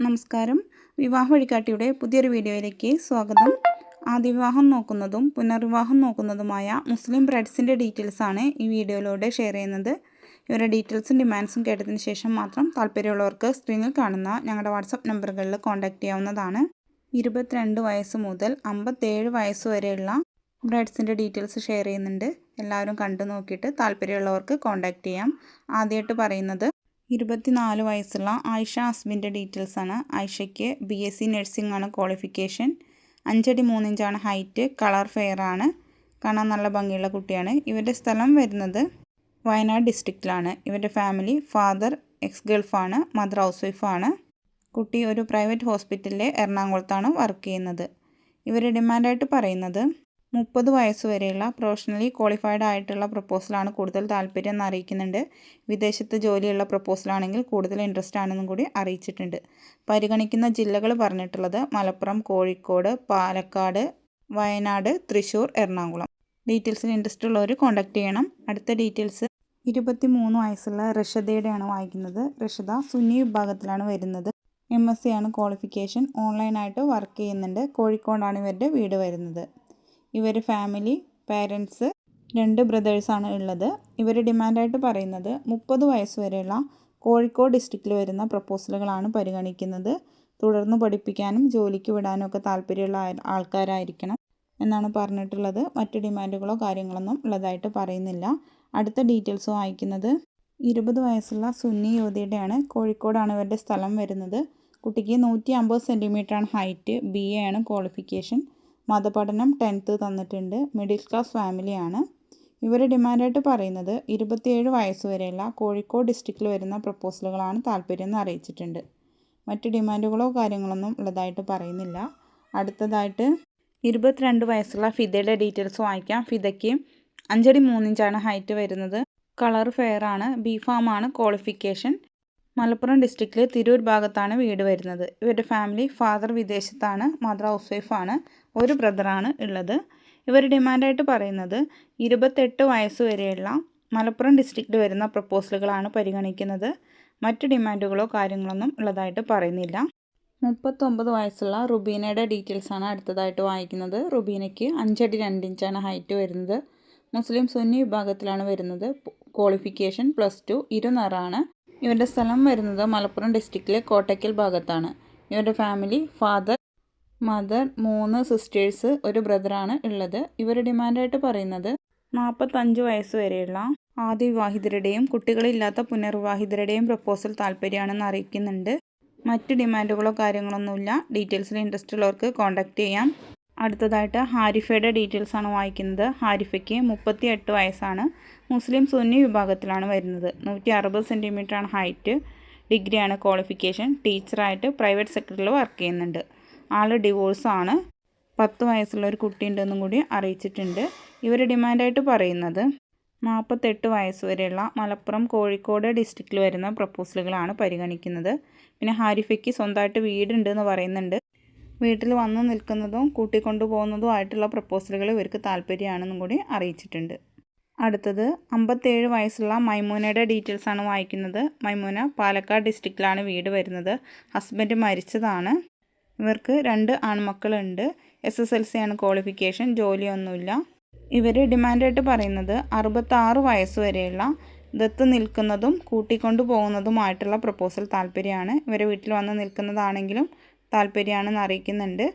നമസ്കാരം. വിവാഹ വഴികാട്ടിയുടെ പുതിയൊരു വീഡിയോയിലേക്ക് സ്വാഗതം. ആദ്യ വിവാഹം നോക്കുന്നതും പുനർവിവാഹം നോക്കുന്നതുമായ മുസ്ലിം ബ്രൈഡ്സിന്റെ ഡീറ്റെയിൽസാണ് ഈ വീഡിയോയിലൂടെ ഷെയർ ചെയ്യുന്നത്. ഇവരുടെ ഡീറ്റെയിൽസും ഡിമാൻഡ്സും കേട്ടതിന് ശേഷം മാത്രം താല്പര്യമുള്ളവർക്ക് സ്ക്രീനിൽ കാണുന്ന ഞങ്ങളുടെ വാട്സപ്പ് നമ്പറുകളിൽ കോൺടാക്റ്റ് ചെയ്യാവുന്നതാണ്. ഇരുപത്തിരണ്ട് വയസ്സ് മുതൽ അമ്പത്തേഴ് വയസ്സ് വരെയുള്ള ബ്രൈഡ്സിന്റെ ഡീറ്റെയിൽസ് ഷെയർ ചെയ്യുന്നുണ്ട്. എല്ലാവരും കണ്ടു നോക്കിയിട്ട് താല്പര്യമുള്ളവർക്ക് കോൺടാക്റ്റ് ചെയ്യാം. ആദ്യമായിട്ട് പറയുന്നത് ഇരുപത്തിനാല് വയസ്സുള്ള ആയിഷ അസ്മിന്റെ ഡീറ്റെയിൽസ് ആണ്. ആയിഷയ്ക്ക് ബി എസ് സി നഴ്സിംഗ് ആണ് ക്വാളിഫിക്കേഷൻ. അഞ്ചടി മൂന്നിഞ്ചാണ് ഹൈറ്റ് കളർ ഫെയർ ആണ്. കാണാൻ നല്ല ഭംഗിയുള്ള കുട്ടിയാണ്. ഇവരുടെ സ്ഥലം വരുന്നത് വയനാട് ഡിസ്ട്രിക്റ്റിലാണ്. ഇവരുടെ ഫാമിലി ഫാദർ എക്സ് ഗൾഫാണ് മദർ ഹൗസ് വൈഫാണ് കുട്ടി ഒരു പ്രൈവറ്റ് ഹോസ്പിറ്റലിലെ എറണാകുളത്താണ് വർക്ക് ചെയ്യുന്നത്. ഇവർ ഡിമാൻഡായിട്ട് പറയുന്നത് മുപ്പത് വയസ്സ് വരെയുള്ള പ്രൊഫഷണലി ക്വാളിഫൈഡ് ആയിട്ടുള്ള പ്രപ്പോസലാണ് കൂടുതൽ താല്പര്യം എന്ന് അറിയിക്കുന്നുണ്ട്. വിദേശത്ത് ജോലിയുള്ള പ്രപ്പോസലാണെങ്കിൽ കൂടുതൽ ഇൻട്രസ്റ്റ് ആണെന്നും കൂടി അറിയിച്ചിട്ടുണ്ട്. പരിഗണിക്കുന്ന ജില്ലകൾ പറഞ്ഞിട്ടുള്ളത് മലപ്പുറം കോഴിക്കോട് പാലക്കാട് വയനാട് തൃശ്ശൂർ എറണാകുളം. ഡീറ്റെയിൽസിൽ ഇൻട്രസ്റ്റ് ഉള്ളവർ കോൺടാക്ട് ചെയ്യണം. അടുത്ത ഡീറ്റെയിൽസ് ഇരുപത്തി മൂന്ന് വയസ്സുള്ള റഷദയുടെയാണ് വായിക്കുന്നത്. റഷദ സുന്നി വിഭാഗത്തിലാണ് വരുന്നത്. എം എസ് സി ആണ് ക്വാളിഫിക്കേഷൻ ഓൺലൈനായിട്ട് വർക്ക് ചെയ്യുന്നുണ്ട്. കോഴിക്കോടാണ് ഇവരുടെ വീട് വരുന്നത്. ഇവർ ഫാമിലി പാരൻസ് രണ്ട് ബ്രദേഴ്സാണ് ഉള്ളത്. ഇവർ ഡിമാൻഡായിട്ട് പറയുന്നത് മുപ്പത് വയസ്സ് വരെയുള്ള കോഴിക്കോട് ഡിസ്ട്രിക്റ്റിൽ വരുന്ന പ്രപ്പോസലുകളാണ് പരിഗണിക്കുന്നത്. തുടർന്ന് പഠിപ്പിക്കാനും ജോലിക്ക് വിടാനും ഒക്കെ താല്പര്യമുള്ള ആൾക്കാരായിരിക്കണം എന്നാണ് പറഞ്ഞിട്ടുള്ളത്. മറ്റ് ഡിമാൻഡുകളോ കാര്യങ്ങളൊന്നും ഉള്ളതായിട്ട് പറയുന്നില്ല. അടുത്ത ഡീറ്റെയിൽസ് വായിക്കുന്നത് ഇരുപത് വയസ്സുള്ള സുന്നി യുവതിയുടെയാണ്. കോഴിക്കോടാണ് ഇവരുടെ സ്ഥലം വരുന്നത്. കുട്ടിക്ക് നൂറ്റി അമ്പത് സെന്റിമീറ്ററാണ് ഹൈറ്റ് ബി എ ആണ് ക്വാളിഫിക്കേഷൻ മതപഠനം ടെൻത്ത് തന്നിട്ടുണ്ട്. മിഡിൽ ക്ലാസ് ഫാമിലിയാണ് ഇവർ ഡിമാൻഡായിട്ട് പറയുന്നത് ഇരുപത്തിയേഴ് വയസ്സ് വരെയുള്ള കോഴിക്കോട് ഡിസ്ട്രിക്റ്റിൽ വരുന്ന പ്രപ്പോസലുകളാണ് താല്പര്യം എന്ന് അറിയിച്ചിട്ടുണ്ട്. മറ്റ് ഡിമാൻഡുകളോ കാര്യങ്ങളൊന്നും ഉള്ളതായിട്ട് പറയുന്നില്ല. അടുത്തതായിട്ട് ഇരുപത്തിരണ്ട് വയസ്സുള്ള ഫിദയുടെ ഡീറ്റെയിൽസ് വായിക്കാം. ഫിദയ്ക്ക് അഞ്ചടി മൂന്നിഞ്ചാണ് ഹൈറ്റ് വരുന്നത്. കളർ ഫെയർ ആണ്. ബി ഫാമാണ് ക്വാളിഫിക്കേഷൻ മലപ്പുറം ഡിസ്ട്രിക്റ്റിലെ തിരൂർ ഭാഗത്താണ് വീട് വരുന്നത്. ഇവരുടെ ഫാമിലി ഫാദർ വിദേശത്താണ് മദർ ഹൗസ് വൈഫാണ് ഒരു ബ്രദറാണ് ഉള്ളത്. ഇവർ ഡിമാൻഡായിട്ട് പറയുന്നത് ഇരുപത്തെട്ട് വയസ്സ് വരെയുള്ള മലപ്പുറം ഡിസ്ട്രിക്റ്റിൽ വരുന്ന പ്രപ്പോസലുകളാണ് പരിഗണിക്കുന്നത്. മറ്റ് ഡിമാൻഡുകളോ കാര്യങ്ങളൊന്നും ഉള്ളതായിട്ട് പറയുന്നില്ല. മുപ്പത്തൊമ്പത് വയസ്സുള്ള റുബീനയുടെ ഡീറ്റെയിൽസാണ് അടുത്തതായിട്ട് വായിക്കുന്നത്. റുബീനയ്ക്ക് അഞ്ചടി രണ്ട് ഇഞ്ചാണ് ഹൈറ്റ് വരുന്നത്. മുസ്ലിം സുന്നി വിഭാഗത്തിലാണ് വരുന്നത്. ക്വാളിഫിക്കേഷൻ പ്ലസ് ടു ഇരുനിറാണ് ഇവരുടെ സ്ഥലം വരുന്നത് മലപ്പുറം ഡിസ്ട്രിക്റ്റിലെ കോട്ടയ്ക്കൽ ഭാഗത്താണ്. ഇവരുടെ ഫാമിലി ഫാദർ മദർ മൂന്ന് സിസ്റ്റേഴ്സ് ഒരു ബ്രദറാണ് ഉള്ളത്. ഇവർ ഡിമാൻഡായിട്ട് പറയുന്നത് നാൽപ്പത്തഞ്ച് വയസ്സ് വരെയുള്ള ആദ്യ വിവാഹിതരുടെയും കുട്ടികളില്ലാത്ത പുനർവിവാഹിതരുടെയും പ്രപ്പോസൽ താല്പര്യമാണെന്ന് അറിയിക്കുന്നുണ്ട്. മറ്റ് ഡിമാൻഡുകളോ കാര്യങ്ങളൊന്നുമില്ല. ഡീറ്റെയിൽസിൽ ഇൻട്രസ്റ്റ് ഉള്ളവർക്ക് കോൺടാക്റ്റ് ചെയ്യാം. അടുത്തതായിട്ട് ഹാരിഫയുടെ ഡീറ്റെയിൽസ് ആണ് വായിക്കുന്നത്. ഹാരിഫയ്ക്ക് മുപ്പത്തി എട്ട് വയസ്സാണ്. മുസ്ലിം സുന്നി വിഭാഗത്തിലാണ് വരുന്നത്. നൂറ്റി അറുപത് സെന്റിമീറ്ററാണ് ഹൈറ്റ്. ഡിഗ്രിയാണ് ക്വാളിഫിക്കേഷൻ. ടീച്ചറായിട്ട് പ്രൈവറ്റ് സെക്ടറിൽ വർക്ക് ചെയ്യുന്നുണ്ട്. ആൾ ഡിവോഴ്സാണ് പത്ത് വയസ്സുള്ള ഒരു കുട്ടിയുണ്ടെന്നും കൂടി അറിയിച്ചിട്ടുണ്ട്. ഇവർ ഡിമാൻഡായിട്ട് പറയുന്നത് നാൽപ്പത്തെട്ട് വയസ്സ് വരെയുള്ള മലപ്പുറം കോഴിക്കോട് ഡിസ്ട്രിക്റ്റിൽ വരുന്ന പ്രപ്പോസലുകളാണ് പരിഗണിക്കുന്നത്. പിന്നെ ഹാരിഫയ്ക്ക് സ്വന്തമായിട്ട് വീടുണ്ടെന്ന് പറയുന്നുണ്ട്. വീട്ടിൽ വന്നു നിൽക്കുന്നതും കൂട്ടിക്കൊണ്ടു പോകുന്നതുമായിട്ടുള്ള പ്രപ്പോസലുകൾ ഇവർക്ക് താല്പര്യമാണെന്നും കൂടി അറിയിച്ചിട്ടുണ്ട്. അടുത്തത് അമ്പത്തേഴ് വയസ്സുള്ള മൈമൂനയുടെ ഡീറ്റെയിൽസ് ആണ് വായിക്കുന്നത്. മൈമൂന പാലക്കാട് ഡിസ്ട്രിക്റ്റിലാണ് വീട് വരുന്നത്. ഹസ്ബൻഡ് മരിച്ചതാണ്. ഇവർക്ക് രണ്ട് ആൺമക്കളുണ്ട്. എസ് എസ് എൽ സി ആണ് ക്വാളിഫിക്കേഷൻ ജോലിയൊന്നുമില്ല. ഇവർ ഡിമാൻഡായിട്ട് പറയുന്നത് അറുപത്താറ് വയസ്സ് വരെയുള്ള ദത്ത് നിൽക്കുന്നതും കൂട്ടിക്കൊണ്ടു പോകുന്നതുമായിട്ടുള്ള പ്രപ്പോസൽ താല്പര്യമാണ്. ഇവരെ വീട്ടിൽ വന്ന് നിൽക്കുന്നതാണെങ്കിലും താല്പര്യമാണെന്ന് അറിയിക്കുന്നുണ്ട്.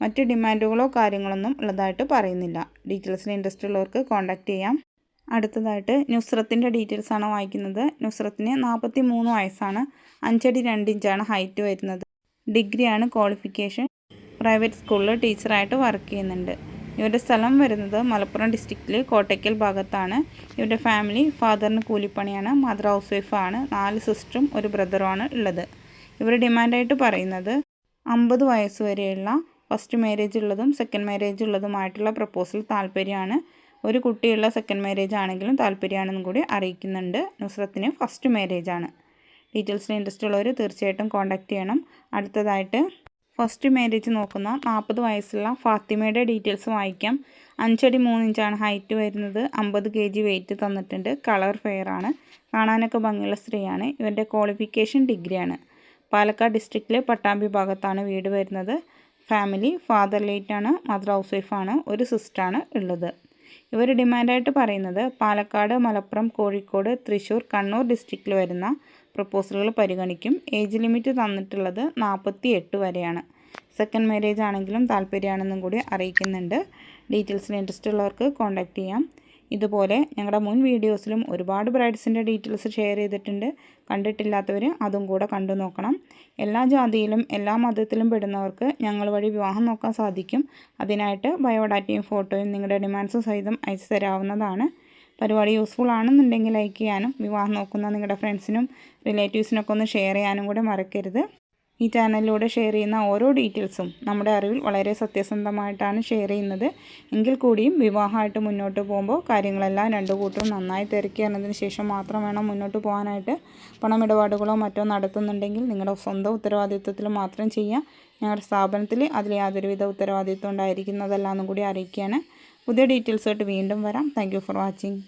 മറ്റ് ഡിമാൻഡുകളോ കാര്യങ്ങളൊന്നും ഉള്ളതായിട്ട് പറയുന്നില്ല. ഡീറ്റെയിൽസിൽ ഇൻട്രസ്റ്റ് ഉള്ളവർക്ക് കോൺടാക്റ്റ് ചെയ്യാം. അടുത്തതായിട്ട് നുസ്രത്തിന്റെ ഡീറ്റെയിൽസ് ആണ് വായിക്കുന്നത്. നുസ്രത്തിന് നാൽപ്പത്തി മൂന്ന് വയസ്സാണ്. അഞ്ചടി രണ്ട് ഇഞ്ചാണ് ഹൈറ്റ് വരുന്നത് ഡിഗ്രിയാണ് ക്വാളിഫിക്കേഷൻ പ്രൈവറ്റ് സ്കൂളിൽ ടീച്ചറായിട്ട് വർക്ക് ചെയ്യുന്നുണ്ട്. ഇവരുടെ സ്ഥലം വരുന്നത് മലപ്പുറം ഡിസ്ട്രിക്റ്റിൽ കോട്ടയ്ക്കൽ ഭാഗത്താണ്. ഇവരുടെ ഫാമിലി ഫാദറിന് കൂലിപ്പണിയാണ്. മദർ ഹൗസ് വൈഫാണ് നാല് സിസ്റ്ററും ഒരു ബ്രദറുമാണ് ഉള്ളത്. ഇവർ ഡിമാൻഡായിട്ട് പറയുന്നത് അമ്പത് വയസ്സ് വരെയുള്ള ഫസ്റ്റ് മാരേജ് ഉള്ളതും സെക്കൻഡ് മാരേജ് ഉള്ളതുമായിട്ടുള്ള പ്രപ്പോസൽ താല്പര്യമാണ്. ഒരു കുട്ടിയുള്ള സെക്കൻഡ് മാരേജ് ആണെങ്കിലും താല്പര്യമാണെന്നും കൂടി അറിയിക്കുന്നുണ്ട്. നുസ്രത്തിന് ഫസ്റ്റ് മാരേജ് ആണ്. ഡീറ്റെയിൽസിന് ഇൻട്രസ്റ്റ് ഉള്ളവർ തീർച്ചയായിട്ടും കോൺടാക്റ്റ് ചെയ്യണം. അടുത്തതായിട്ട് ഫസ്റ്റ് മാരേജ് നോക്കുന്ന നാൽപ്പത് വയസ്സുള്ള ഫാത്തിമയുടെ ഡീറ്റെയിൽസ് വായിക്കാം. അഞ്ചടി മൂന്ന് ഇഞ്ചാണ് ഹൈറ്റ് വരുന്നത്. അമ്പത് കെ ജി വെയിറ്റ് തന്നിട്ടുണ്ട്. കളർ ഫെയർ ആണ്. കാണാനൊക്കെ ഭംഗിയുള്ള സ്ത്രീയാണ്. ഇവരുടെ ക്വാളിഫിക്കേഷൻ ഡിഗ്രിയാണ് പാലക്കാട് ഡിസ്ട്രിക്റ്റിലെ പട്ടാമ്പി ഭാഗത്താണ് വീട് വരുന്നത്. ഫാമിലി ഫാദർ ലേറ്റാണ് മദർ ഹൗസ് വൈഫാണ് ഒരു സിസ്റ്ററാണ് ഉള്ളത്. ഇവർ ഡിമാൻഡായിട്ട് പറയുന്നത് പാലക്കാട് മലപ്പുറം കോഴിക്കോട് തൃശ്ശൂർ കണ്ണൂർ ഡിസ്ട്രിക്റ്റിൽ വരുന്ന പ്രപ്പോസലുകൾ പരിഗണിക്കും. ഏജ് ലിമിറ്റ് തന്നിട്ടുള്ളത് നാൽപ്പത്തി എട്ട് വരെയാണ്. സെക്കൻഡ് മാരേജ് ആണെങ്കിലും താല്പര്യമാണെന്നും കൂടി അറിയിക്കുന്നുണ്ട്. ഡീറ്റെയിൽസിന് ഇൻട്രസ്റ്റ് ഉള്ളവർക്ക് കോൺടാക്റ്റ് ചെയ്യാം. ഇതുപോലെ ഞങ്ങളുടെ മുൻ വീഡിയോസിലും ഒരുപാട് ബ്രൈഡ്സിന്റെ ഡീറ്റെയിൽസ് ഷെയർ ചെയ്തിട്ടുണ്ട്. കണ്ടിട്ടില്ലാത്തവർ അതും കൂടെ കണ്ടു നോക്കണം. എല്ലാ ജാതിയിലും എല്ലാ മതത്തിലും പെടുന്നവർക്ക് ഞങ്ങൾ വഴി വിവാഹം നോക്കാൻ സാധിക്കും. അതിനായിട്ട് ബയോഡാറ്റയും ഫോട്ടോയും നിങ്ങളുടെ ഡിമാൻഡ്സ് സഹിതം അയച്ചു തരാവുന്നതാണ്. പരിപാടി യൂസ്ഫുൾ ആണെന്നുണ്ടെങ്കിൽ ലൈക്ക് ചെയ്യാനും വിവാഹം നോക്കുന്ന നിങ്ങളുടെ ഫ്രണ്ട്സിനും റിലേറ്റീവ്സിനൊക്കെ ഒന്ന് ഷെയർ ചെയ്യാനും കൂടെ മറക്കരുത്. ഈ ചാനലിലൂടെ ഷെയർ ചെയ്യുന്ന ഓരോ ഡീറ്റെയിൽസും നമ്മുടെ അറിവിൽ വളരെ സത്യസന്ധമായിട്ടാണ് ഷെയർ ചെയ്യുന്നത്. എങ്കിൽ കൂടിയും വിവാഹമായിട്ട് മുന്നോട്ട് പോകുമ്പോൾ കാര്യങ്ങളെല്ലാം രണ്ടു കൂട്ടരും നന്നായി തിരക്കി എന്നതിന് ശേഷം മാത്രം വേണം മുന്നോട്ട് പോകാനായിട്ട്. പണമിടപാടുകളോ മറ്റോ നടത്തുന്നുണ്ടെങ്കിൽ നിങ്ങളുടെ സ്വന്തം ഉത്തരവാദിത്വത്തിൽ മാത്രം ചെയ്യാം ഞങ്ങളുടെ സ്ഥാപനത്തിൽ അതിൽ യാതൊരുവിധ ഉത്തരവാദിത്വം ഉണ്ടായിരിക്കുന്നതല്ല എന്നും കൂടി അറിയിക്കുകയാണ്. പുതിയ ഡീറ്റെയിൽസായിട്ട് വീണ്ടും വരാം. Thank for watching